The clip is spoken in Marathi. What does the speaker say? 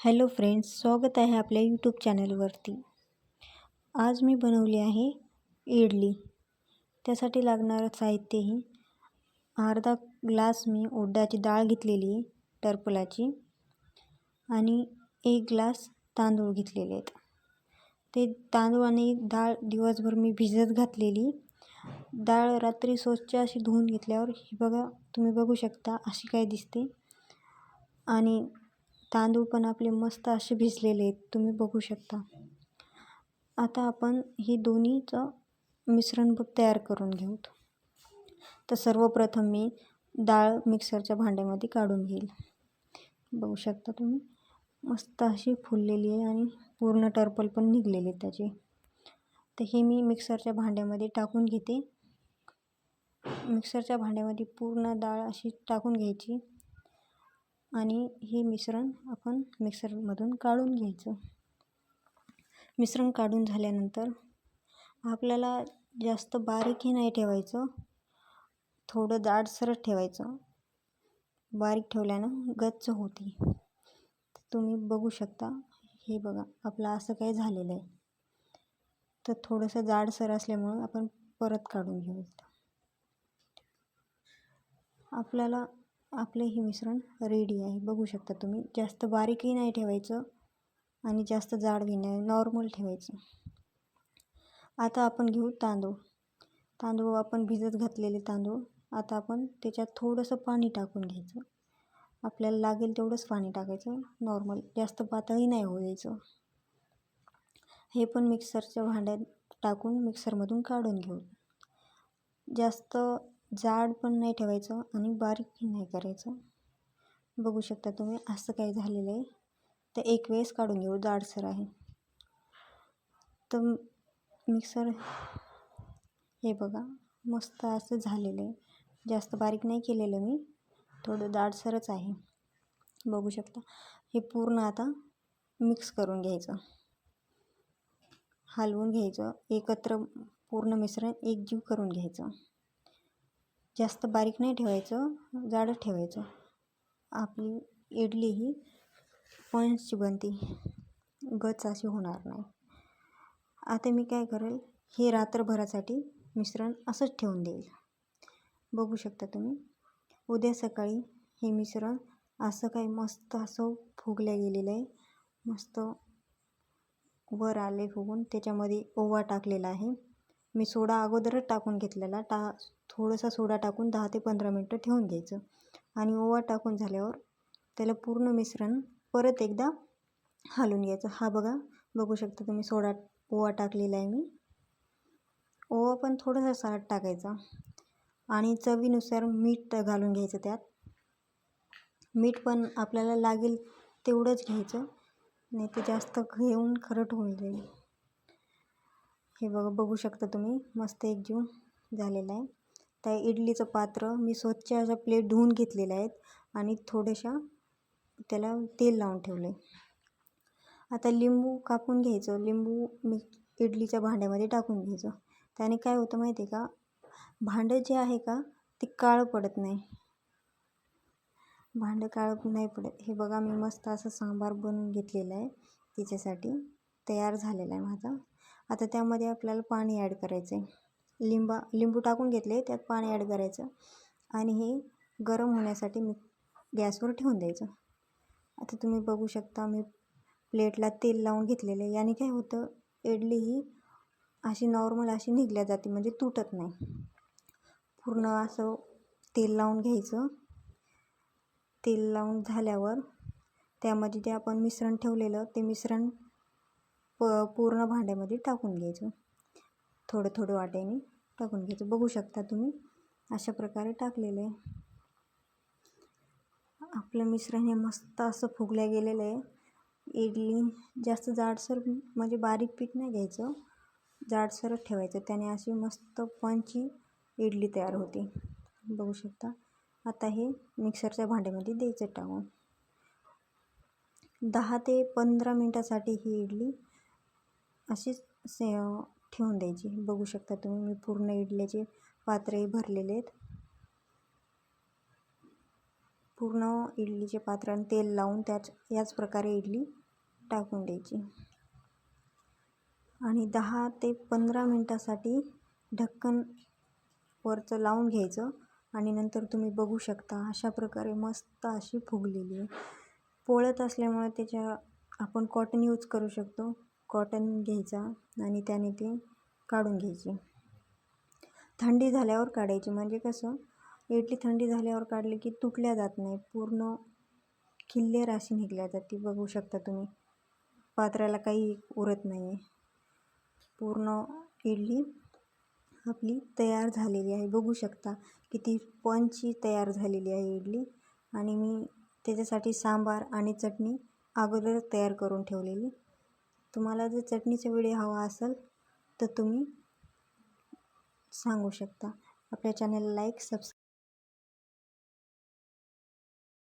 हॅलो फ्रेंड्स स्वागत आहे आपल्या यूट्यूब चॅनलवरती. आज मी बनवली आहे इडली. त्यासाठी लागणारं साहित्य ही अर्धा ग्लास मी उडदाची डाळ घेतलेली आहे टरफलाची आणि एक ग्लास तांदूळ घेतलेले आहेत. ते तांदूळ आणि डाळ दिवसभर मी भिजत घातलेली. डाळ रात्री स्वच्छ अशी धुवून घेतल्यावर ही बघा तुम्ही बघू शकता अशी काय दिसते. आणि तांदूळ पण आपले मस्त असे भिजलेले आहेत. तुम्ही बघू शकता. आता आपण ही दोन्हीचं मिश्रण तयार करून घेऊ. तर सर्वप्रथम मी डाळ मिक्सरच्या भांड्यामध्ये काढून घेईल. बघू शकता तुम्ही. मस्त अशी फुललेली आहे आणि पूर्ण टर्पल पण निघलेले त्याचे. तर हे मी मिक्सरच्या भांड्यामध्ये टाकून घेते. मिक्सरच्या भांड्यामध्ये पूर्ण डाळ अशी टाकून घ्यायची. आणि हे मिश्रण आपण मिक्सरमधून काढून घ्यायचं. मिश्रण काढून झाल्यानंतर आपल्याला जास्त बारीकही नाही ठेवायचं. थोडं जाडसरच ठेवायचं. बारीक ठेवल्यानं गच्च होती. तुम्ही बघू शकता हे बघा आपलं असं काही झालेलं आहे. तर थोडंसं जाडसर असल्यामुळं आपण परत काढून घेऊ आपल्याला आपले हे मिश्रण रेडी आहे. बघू शकता तुम्ही जास्त बारीकही नाही ठेवायचं आणि जास्त जाडही नाही नॉर्मल ठेवायचं. आता आपण घेऊ तांदूळ. तांदूळ आपण भिजत घातलेले तांदूळ आता आपण त्याच्यात थोडंसं पाणी टाकून घ्यायचं. आपल्याला लागेल तेवढंच पाणी टाकायचं नॉर्मल जास्त पातळही नाही होऊ द्यायचं हे पण मिक्सरच्या भांड्यात टाकून मिक्सरमधून काढून घेऊ. जास्त जाड पण नाही ठेवायचं आणि बारीकही नाही करायचं. बघू शकता तुम्ही असं काय झालेलं आहे. तर एक वेळेस काढून घेऊ जाडसर आहे. तर मिक्सर हे बघा मस्त असं झालेलं आहे. जास्त बारीक नाही केलेलं मी थोडं जाडसरच आहे. बघू शकता हे पूर्ण आता मिक्स करून घ्यायचं. हलवून घ्यायचं एकत्र पूर्ण मिश्रण एकजीव करून घ्यायचं. जास्त बारीक नाही ठेवायचं जाडच ठेवायचं. आपली इडली ही पॉईंट्सची बनते. गच अशी होणार नाही. आता मी काय करेल हे रात्रभरासाठी मिश्रण असंच ठेवून देईल. बघू शकता तुम्ही उद्या सकाळी हे मिश्रण असं काही मस्त असं फुगल्या गेलेलं आहे. मस्त वर आले फुगून त्याच्यामध्ये ओवा टाकलेला आहे. मी सोडा अगोदरच टाकून घेतलेला. टा थोडंसं सोडा टाकून दहा ते पंधरा मिनटं ठेवून घ्यायचं. आणि ओवा टाकून झाल्यावर त्याला पूर्ण मिश्रण परत एकदा हलवून घ्यायचं. हा बघा बघू शकता तुम्ही सोडा ओवा टाकलेला आहे मी. ओवा पण थोडासा साठ टाकायचा. आणि चवीनुसार मीठ घालून घ्यायचं त्यात. मीठ पण आपल्याला लागेल तेवढंच घ्यायचं. नाही ते जास्त घेऊन खरट होऊन जाईल. हे बघा बघू शकता तुम्ही. मस्त एकजीव झालेला आहे. त्या इडलीचं पात्र मी स्वच्छ अशा प्लेट धुवून घेतलेल्या आहेत आणि थोड्याशा त्याला तेल लावून ठेवलं आहे आता लिंबू कापून घ्यायचं. लिंबू मी इडलीच्या भांड्यामध्ये टाकून घ्यायचं. त्याने काय होतं माहिती आहे का? भांडं जे आहे का ते काळं पडत नाही. भांडं काळं नाही पडत. हे बघा मी मस्त असं सांबार बनवून घेतलेलं आहे. तिच्यासाठी तयार झालेला आहे माझा. आता त्यामध्ये आपल्याला पाणी ॲड करायचं आहे लिंबा लिंबू टाकून घेतले त्यात पाणी ॲड करायचं. आणि हे गरम होण्यासाठी मी गॅसवर ठेवून द्यायचं. आता तुम्ही बघू शकता मी प्लेटला तेल लावून घेतलेलं याने काय होतं इडली ही अशी नॉर्मल अशी निघल्या जाते म्हणजे तुटत नाही. पूर्ण असं तेल लावून घ्यायचं. तेल लावून झाल्यावर त्यामध्ये जे आपण मिश्रण ठेवलेलं ते मिश्रण प पूर्ण भांड्यामध्ये टाकून घ्यायचं. थोडं थोडं वाट्याने टाकून घ्यायचं. बघू शकता तुम्ही अशा प्रकारे टाकलेलं आहे. आपलं मिश्रण हे मस्त असं फुगल्या गेलेलं आहे. इडली जास्त जाडसर म्हणजे बारीक पीठ नाही घ्यायचं. जाडसरच ठेवायचं. त्याने अशी मस्त पंची इडली तयार होते. बघू शकता. आता हे मिक्सरच्या भांड्यामध्ये द्यायचं टाकून. दहा ते पंधरा मिनटासाठी ही इडली अशीच से ठेवून द्यायची. बघू शकता तुम्ही मी पूर्ण इडल्याचे पात्रही भरलेले आहेत. पूर्ण इडलीचे पात्र आणि तेल लावून त्याच याच प्रकारे इडली टाकून द्यायची. आणि दहा ते पंधरा मिनटासाठी ढक्कन वरचं लावून घ्यायचं. आणि नंतर तुम्ही बघू शकता अशा प्रकारे मस्त अशी फुगलेली आहे. पोळत असल्यामुळे त्याच्या आपण कॉटन यूज करू शकतो. कॉटन घ्यायचा आणि त्याने ते काढून घ्यायची. थंडी झाल्यावर काढायची. म्हणजे कसं? इडली थंडी झाल्यावर काढली की तुटल्या जात नाही. पूर्ण किल्लेर अशी निघल्या जाते बघू शकता तुम्ही. पात्राला काही उरत नाही आहे पूर्ण इडली आपली तयार झालेली आहे. बघू शकता किती पंची तयार झालेली आहे इडली. आणि मी त्याच्यासाठी सांबार आणि चटणी अगोदर तयार करून ठेवलेली. तुम्हाला जर चटणीचा व्हिडिओ हवा असेल तर तुम्ही सांगू शकता. आपल्या चॅनलला लाईक सबस्क्राईब